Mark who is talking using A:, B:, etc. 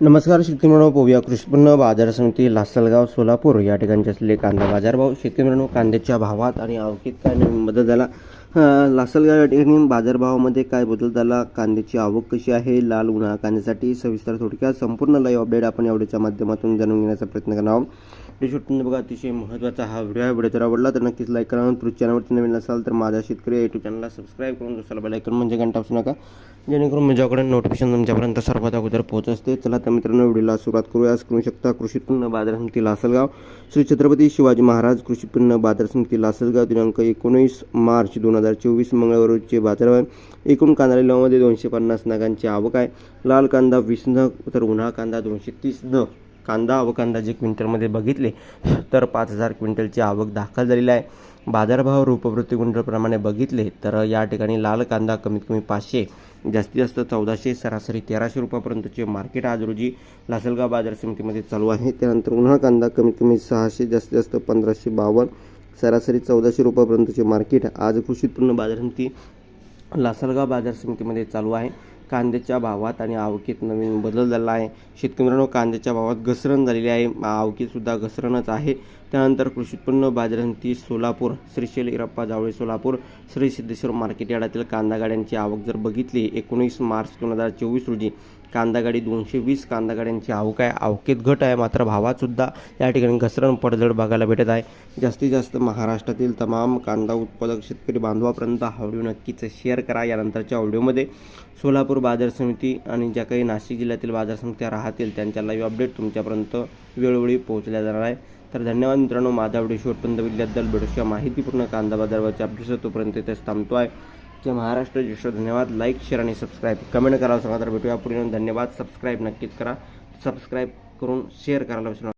A: नमस्कार शेतकरी मित्रांनो पोव्या कृषी उत्पन्न बाजार समिती लासलगाव सोलापूर. या ठिकाणचे असलेले कांदा बाजारभाव शेतकरी मित्रांनो कांद्याच्या भावात आणि अवकीत काय नवीन बदल झाला. लासलगाव या ठिकाणी बाजारभावामध्ये काय बदल झाला? कांद्याची आवक कशी आहे? लाल उन्हाळा कांद्यासाठी सविस्तर थोडक्यात संपूर्ण लाईव्ह अपडेट आपण एवढ्याच्या माध्यमातून जाणून घेण्याचा प्रयत्न करणार आहोत. व्हिडिओ शूटिंग बघा अतिशय महत्त्वाचा हा व्हिडिओ आहे. व्हिडिओ जर आवडला तर नक्कीच लाईक करा. तुम्ही चॅनलवरती नवीन असाल तर माझ्या शेतकरी यूट्यूब चॅनलला सबस्क्राईब करून दुसऱ्याला बेल आयकॉन म्हणजे घंटा असू नका. जेणेकरून माझ्याकडे नोटिफिकेशन तुमच्यापर्यंत सर्वात अगोदर पोहोच असते. चला तर मित्रांनो व्हिडिओला सुरुवात करूया. करू शकता कृषी उत्पन्न बाजार समिती लासलगाव. श्री छत्रपती शिवाजी महाराज कृषी उत्पन्न बाजार समिती लासलगाव दिनांक एकोणीस मार्च दोन हजार चोवीस मंगळवार रोजचे बाजारभाव. एकूण कांदा लिलावामध्ये दोनशे पन्नास नगांची आवक आहे. लाल कांदा वीस नग तर उन्हाळा कांदा दोनशे तीस नग. कांदा व कांदा जे क्विंटलमध्ये बघितले तर पाच हजार क्विंटलची आवक दाखल झालेली आहे. बाजारभाव रुपप्रति क्विंटलप्रमाणे बघितले तर या ठिकाणी लाल कांदा कमीत कमी पाचशे जास्तीत जास्त चौदाशे सरासरी तेराशे रुपयापर्यंतचे मार्केट आज रोजी लासलगाव बाजार समितीमध्ये चालू आहे. त्यानंतर उन्हाळा कांदा कमीत कमी सहाशे जास्तीत जास्त पंधराशे बावन्न सरासरी चौदाशे रुपयापर्यंतचे मार्केट. आज कृषी उत्पन्न बाजार समिती लासलगाव बाजार समितीमध्ये चालू आहे. कांद्याच्या भावात आणि आवकीत नवीन बदल झाला आहे. शेतकरी मित्रांनो कांद्याच्या भावात घसरण झालेली आहे. आवकीतसुद्धा घसरणच आहे. त्यानंतर कृषी उत्पन्न बाजार समिती सोलापूर श्रीशैल इरप्पा जावळे सोलापूर श्री सिद्धेश्वर मार्केट यार्डातील कांदा गाड्यांची आवक जर बघितली एकोणीस मार्च दोन हजार चोवीस रोजी कांदा गाडी दोनशे वीस कांदा गाड्यांची आवक आहे. आवकेत घट आहे मात्र भावातसुद्धा या ठिकाणी घसरण पडझड बघायला भेटत आहे. जास्तीत जास्त महाराष्ट्रातील तमाम कांदा उत्पादक शेतकरी बांधवापर्यंत हा व्हिडिओ नक्कीच शेअर करा. यानंतरच्या व्हिडिओमध्ये सोलापूर बाजार समिती आणि ज्या काही नाशिक जिल्ह्यातील बाजार समित्या राहतील त्यांच्या लाईव्ह अपडेट तुमच्यापर्यंत वेळोवेळी पोहोचल्या जाणार आहे. तर धन्यवाद मित्रांनो माझा व्हिडिओ शेवटपर्यंत विद्यार्थ्याल व्हिडिओच्या माहितीपूर्ण कांदा बाजारवरच्या अपडेट्स तोपर्यंत इथेच थांबतो आहे जय महाराष्ट्र ज्येष्ठ धन्यवाद. लाईक शेअर आणि सबस्क्राईब कमेंट करायला सांगा तर भेटूया पुढे धन्यवाद. सबस्क्राईब नक्कीच करा. सबस्क्राईब करून शेअर करायला विसरू